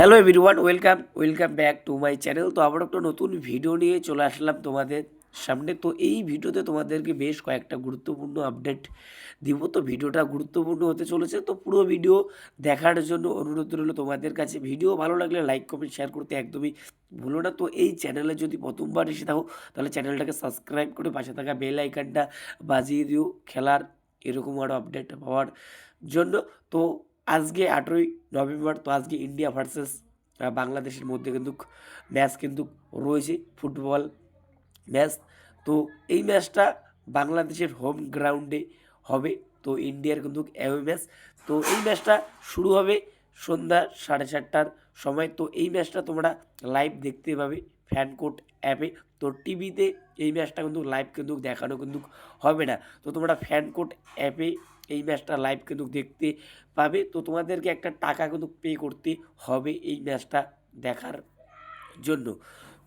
Hello everyone welcome welcome back to my channel তো আবার একটা নতুন ভিডিও নিয়ে চলে আসলাম তোমাদের সামনে। তো এই ভিডিওতে তোমাদেরকে বেশ কয়েকটা গুরুত্বপূর্ণ আপডেট দিব। তো ভিডিওটা গুরুত্বপূর্ণ হতে চলেছে। তো পুরো ভিডিও দেখার জন্য অনুরোধ রইল তোমাদের কাছে। ভিডিও ভালো লাগলে লাইক কমেন্ট শেয়ার করতে একদমই ভুলো না। তো এই চ্যানেলে যদি প্রথমবার এসে থাকো, তাহলে চ্যানেলটাকে সাবস্ক্রাইব করে পাশে থাকা বেল আইকনটা বাজিয়ে দিও। খেলার এরকম আরও আপডেট পাওয়ার জন্য। তো আজকে আঠেরোই নভেম্বর, তো আজকে ইন্ডিয়া ভার্সেস বাংলাদেশের মধ্যে কিন্তু ম্যাচ কিন্তু রয়েছে, ফুটবল ম্যাচ। তো এই ম্যাচটা বাংলাদেশের হোম গ্রাউন্ডে হবে, তো ইন্ডিয়ার কিন্তু অ্যাওয়ে ম্যাচ। তো এই ম্যাচটা শুরু হবে সন্ধ্যা সাড়ে চারটার সময়। তো এই ম্যাচটা তোমরা লাইভ দেখতে পাবে ফ্যানকোট অ্যাপে। তো টিভিতে এই ম্যাচটা কিন্তু লাইভ কিন্তু দেখানো কিন্তু হবে না। তো তোমরা ফ্যানকোট অ্যাপে এই ম্যাচটা লাইভ কিন্তু দেখতে পাবে। তো তোমাদেরকে একটা টাকা কিন্তু পে করতে হবে এই ম্যাচটা দেখার জন্য।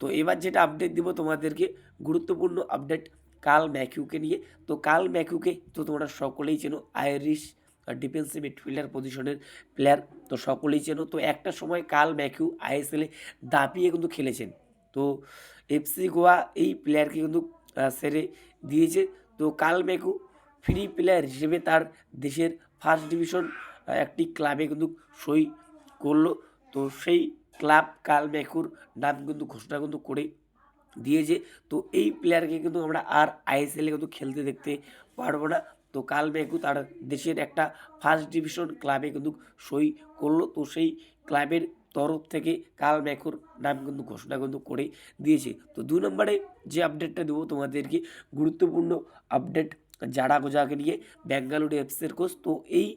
তো এবার যেটা আপডেট দিব তোমাদেরকে, গুরুত্বপূর্ণ আপডেট কাল ম্যাকিউকে নিয়ে। তো কাল ম্যাকিউকে তো তোমরা সকলেই চেনো আইরিশ ডিফেন্সিভ মিডফিল্ডার পজিশনের প্লেয়ার তো সকলেই চেনো। তো একটা সময় কাল ম্যাকিউ আইএসএলে দাপিয়ে কিন্তু খেলেছেন। তো এফসি গোয়া এই প্লেয়ারকে কিন্তু সেরে দিয়েছে। তো কাল ম্যাকিউ ফ্রি প্লেয়ার হিসেবে তার দেশের ফার্স্ট ডিভিশন একটি ক্লাবে কিন্তু সই করল। তো সেই ক্লাব কাল ম্যাকুর নাম কিন্তু ঘোষণা কিন্তু করে দিয়েছে। তো এই প্লেয়ারকে কিন্তু আমরা আর আইএসএলে কিন্তু খেলতে দেখতে পারব না। তো কাল ম্যাকু তার দেশের একটা ফার্স্ট ডিভিশন ক্লাবে কিন্তু সই করল। তো সেই ক্লাবের তরফ থেকে কাল ম্যাকুর নাম কিন্তু ঘোষণা কিন্তু করে দিয়েছে। তো দু নম্বরে যে আপডেটটা দেবো তোমাদেরকে, গুরুত্বপূর্ণ আপডেট জাডা গোজাকে নিয়ে বেঙ্গালুরু এফসির কোচ তো এই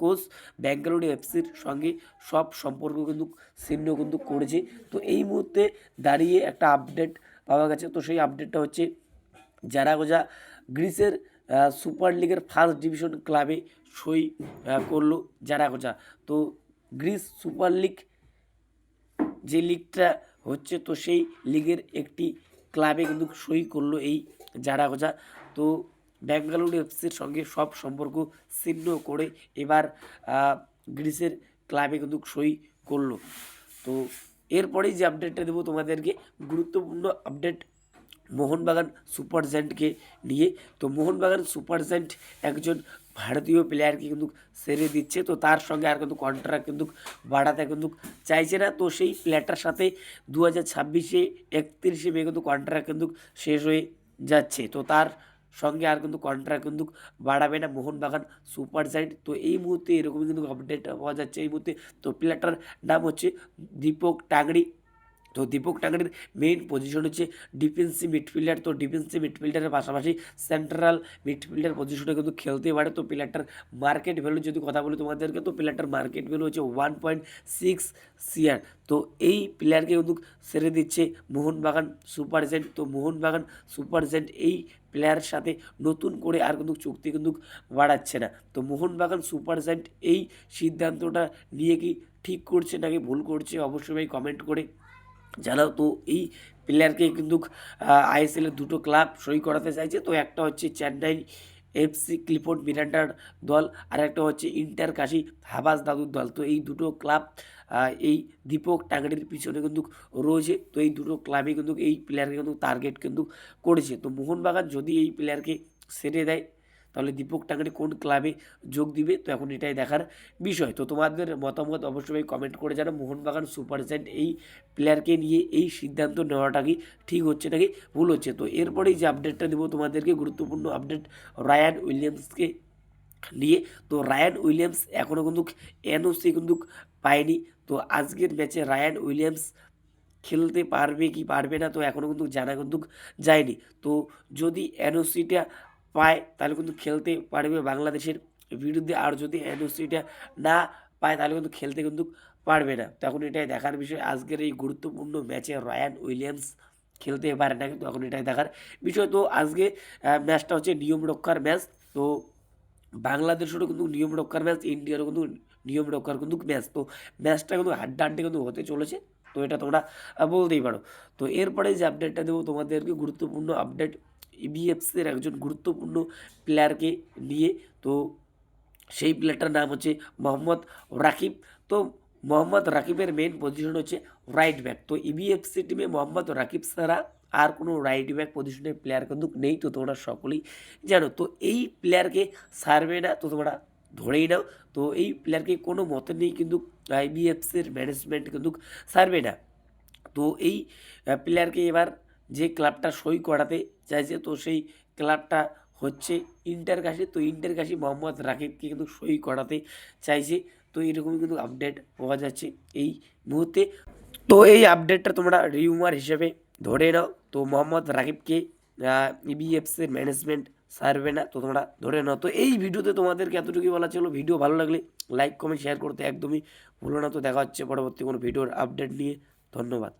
কোচ বেঙ্গালুরু এফসির সঙ্গে সব সম্পর্ক কিন্তু ছিন্ন কিন্তু করেছে তো এই মুহূর্তে দাঁড়িয়ে একটা আপডেট পাওয়া গেছে তো সেই আপডেটটা হচ্ছে জারাগোজা গ্রিসের সুপার লিগের ফার্স্ট ডিভিশন ক্লাবে সই করল জারাগোজা। তো গ্রিস সুপার লিগ যে লিগটা হচ্ছে, তো সেই লিগের একটি ক্লাবে কিন্তু সই করল এই জারাগোজা। তো বেঙ্গালুরু এফসির সঙ্গে সব সম্পর্ক ছিন্ন করে এবার গ্রিসের ক্লাবে কিন্তু সই করল। তো এরপরেই যে আপডেটটা দেবো তোমাদেরকে, গুরুত্বপূর্ণ আপডেট মোহনবাগান সুপার জায়েন্টকে নিয়ে। তো মোহনবাগান সুপার জায়েন্ট একজন ভারতীয় প্লেয়ারকে কিন্তু সেরে দিচ্ছে। তো তার সঙ্গে আর কিন্তু কন্ট্রাক্ট কিন্তু বাড়াতে কিন্তু চাইছে না। তো সেই প্লেয়ারটার সাথে দু হাজার ছাব্বিশে একত্রিশে মে কিন্তু কন্ট্রাক্ট কিন্তু শেষ হয়ে যাচ্ছে। তো তার সঙ্গে আর কিন্তু কন্ট্রাক্ট কিন্তু বাড়াবে না। মোহনবাগান সুপার জায়েন্ট তো এই মুহূর্তে এরকমই কিন্তু আপডেট পাওয়া যাচ্ছে। এই মুহূর্তে তো প্লেয়ারটার নাম হচ্ছে দীপক টাংরি তো দীপক টাঙ্গারের মেইন পজিশন হচ্ছে ডিফেন্সিভ মিডফিল্ডার তো ডিফেন্সিভ মিডফিল্ডারের পাশাপাশি সেন্ট্রাল মিডফিল্ডার পজিশনে কিন্তু খেলতে পারে। তো প্লেয়ারটার মার্কেট ভ্যালু যদি কথা বলি তোমাদেরকে, তো প্লেয়ারটার মার্কেট ভ্যালু হচ্ছে ওয়ান পয়েন্ট সিক্স সিআর তো এই প্লেয়ারকে কিন্তু সেরে দিচ্ছে মোহনবাগান সুপার জেন্ট। তো মোহনবাগান সুপার জেন্ট এই প্লেয়ারের সাথে নতুন করে আর কিন্তু চুক্তি কিন্তু বাড়াচ্ছে না। তো মোহনবাগান সুপার জেন্ট এই সিদ্ধান্তটা নিয়ে কি ঠিক করছে নাকি ভুল করছে অবশ্যই কমেন্ট করে জানাও তো এই প্লেয়ারকে কিন্তু আইএসএলের দুটো ক্লাব সই করাতে চাইছে, তো একটা হচ্ছে চেন্নাই এফসি ক্লিফোর্ড মিরান্ডার দল, আর একটা হচ্ছে ইন্টার কাশি হাবাস দাদুর দল। তো এই দুটো ক্লাব এই দীপক টাঙ্গারির পিছনে কিন্তু রয়েছে, তো এই দুটো ক্লাবে কিন্তু এই প্লেয়ারকে কিন্তু টার্গেট কিন্তু করেছে। তো মোহনবাগান যদি এই প্লেয়ারকে সেরে দেয় তাহলে দীপক টাঙ্গারি কোন ক্লাবে যোগ দিবে? তো এখন এটাই দেখার বিষয়। তো তোমাদের মতামত অবশ্যই কমেন্ট করে জানো মোহনবাগান সুপার এই প্লেয়ারকে নিয়ে এই সিদ্ধান্ত নেওয়াটা কি ঠিক হচ্ছে নাকি ভুল হচ্ছে? তো এরপরেই যে আপডেটটা দেবো তোমাদেরকে, গুরুত্বপূর্ণ আপডেট রায়ান উইলিয়ামসকে নিয়ে। তো রায়ান উইলিয়ামস এখনও কিন্তু এনওসি কিন্তু পায়নি। তো আজকের ম্যাচে রায়ান উইলিয়ামস খেলতে পারবে কি পারবে না, তো এখনও কিন্তু জানা কিন্তু যায়নি। তো যদি এনওসিটা পায়, তাহলে কিন্তু খেলতে পারবে বাংলাদেশের বিরুদ্ধে। আর যদি এনওসিটা না পায়, তাহলে কিন্তু খেলতে কিন্তু পারবে না। তো এখন এটাই দেখার বিষয়। আজকের এই গুরুত্বপূর্ণ ম্যাচে রায়ান উইলিয়ামস খেলতে পারে না কিন্তু এখন এটাই দেখার বিষয়। তো আজকে ম্যাচটা হচ্ছে নিয়ম রক্ষার ম্যাচ। তো বাংলাদেশেরও কিন্তু নিয়ম রক্ষার ম্যাচ, ইন্ডিয়ারও কিন্তু নিয়ম রক্ষার কিন্তু ম্যাচ। তো ম্যাচটা কিন্তু হাড্ডাহাড্ডি কিন্তু হতে চলেছে। তো এটা তোমরা বলতেই পারো। তো এরপরে যে আপডেটটা দেবো, তোমাদেরকে গুরুত্বপূর্ণ আপডেট ইবিএফসির একজন গুরুত্বপূর্ণ প্লেয়ারকে নিয়ে। তো সেই প্লেয়ারটার নাম হচ্ছে মোহাম্মদ রাকিব। তো মোহাম্মদ রাকিবের মেন পজিশন হচ্ছে রাইট ব্যাক তো ইবিএফসি টিমে মোহাম্মদ রাকিব ছাড়া আর কোনো রাইট ব্যাক পজিশনের প্লেয়ার কিন্তু নেই। তো তোমরা সকলেই জানো। তো এই প্লেয়ারকে সারবে না। তো তোমরা ধরেই নাও। তো এই প্লেয়ারকে কোনো মতে নেই কিন্তু আইবিএফসির ম্যানেজমেন্ট কিন্তু সারবে না। তো এই প্লেয়ারকে এবার যে ক্লাবটা সই করাতে চাইছে, তো সেই ক্লাবটা হচ্ছে ইন্টার কাশি। তো ইন্টার কাশি মোহাম্মদ রাকিবকে কিন্তু সই করাতে চাইছে। তো এরকমই কিন্তু আপডেট পাওয়া যাচ্ছে এই মুহূর্তে। তো এই আপডেটটা তোমরা রিউমার হিসেবে ধরে নাও। তো মোহাম্মদ রাকিবকে ইবিএফসির ম্যানেজমেন্ট সারবে না, তো তোমরা ধরে নাও। তো এই ভিডিওতে তোমাদেরকে এতটুকুই বলা ছিল। ভিডিও ভালো লাগলে লাইক কমেন্ট শেয়ার করতে একদমই ভুলো না। তো দেখা হচ্ছে পরবর্তী কোনো ভিডিওর আপডেট নিয়ে। ধন্যবাদ।